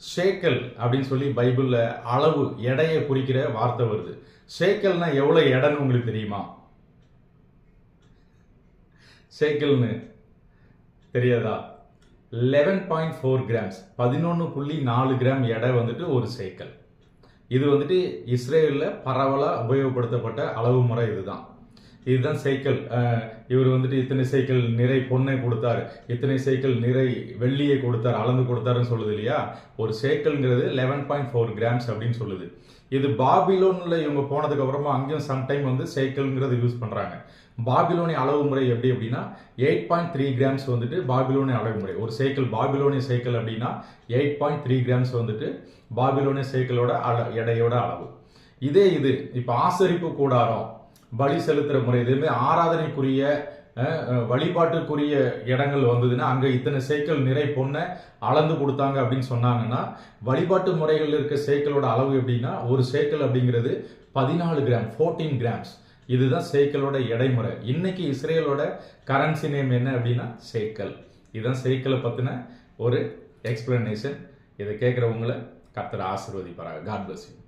Shekel அப்படின்னு சொல்லி பைபிளில் அளவு எடையை குறிக்கிற வார்த்தை வருது. ஷேக்கல்னா எவ்வளோ எடைன்னு உங்களுக்கு தெரியுமா? ஷேக்கல்னு தெரியாதா? லெவன் பாயிண்ட் ஃபோர் கிராம்ஸ் பதினொன்று புள்ளி நாலு கிராம் எடை வந்துட்டு ஒரு சைக்கிள் இது வந்துட்டு இஸ்ரேலில் பரவலாக உபயோகப்படுத்தப்பட்ட அளவு முறை இதுதான். இதுதான் சைக்கிள். இவர் வந்துட்டு இத்தனை சைக்கிள் நிறை பொண்ணை கொடுத்தாரு. இத்தனை சைக்கிள் நிறை வெள்ளியை கொடுத்தார் அளந்து கொடுத்தாருன்னு சொல்லுது இல்லையா? ஒரு சைக்கிள்ங்கிறது லெவன் பாயிண்ட் ஃபோர் கிராம்ஸ் அப்படின்னு சொல்லுது. இது பாபிலோனில் இவங்க போனதுக்கு அப்புறமா அங்கேயும் சம்டைம் வந்து சைக்கிள்ங்கிறது யூஸ் பண்ணுறாங்க பாபிலோனிய அளவு முறை எப்படி அப்படின்னா எயிட் பாயிண்ட் த்ரீ கிராம்ஸ் வந்துட்டு பாபிலோனிய அளவு முறை. ஒரு சைக்கிள் பாபிலோனிய சைக்கிள் அப்படின்னா எயிட் பாயிண்ட் த்ரீ கிராம்ஸ் வந்துட்டு பாபிலோனிய சைக்கிளோட அள எடையோட அளவு. இதே இது இப்போ ஆசரிப்பு கூடாரம். பலி செலுத்துகிற முறை இதுமே ஆராதனைக்குரிய வழிபாட்டுக்குரிய இடங்கள் வந்ததுன்னா அங்கே இத்தனை சைக்கிள் நிறை பொண்ணை அளந்து கொடுத்தாங்க அப்படின்னு சொன்னாங்கன்னா வழிபாட்டு முறைகளில் இருக்க சேக்கலோட அளவு எப்படின்னா ஒரு சைக்கிள் அப்படிங்கிறது பதினாலு கிராம் ஃபோர்டீன் கிராம்ஸ் இதுதான் சேக்கலோட எடைமுறை இன்னைக்கு இஸ்ரேலோட கரன்சி நேம் என்ன அப்படின்னா சேக்கல் இதுதான் சேக்கலை பற்றின ஒரு எக்ஸ்பிளனேஷன் இதை கேட்குறவங்கள கத்துற ஆசீர்வதிப்பாராங்க காட் பிளஸ் யூ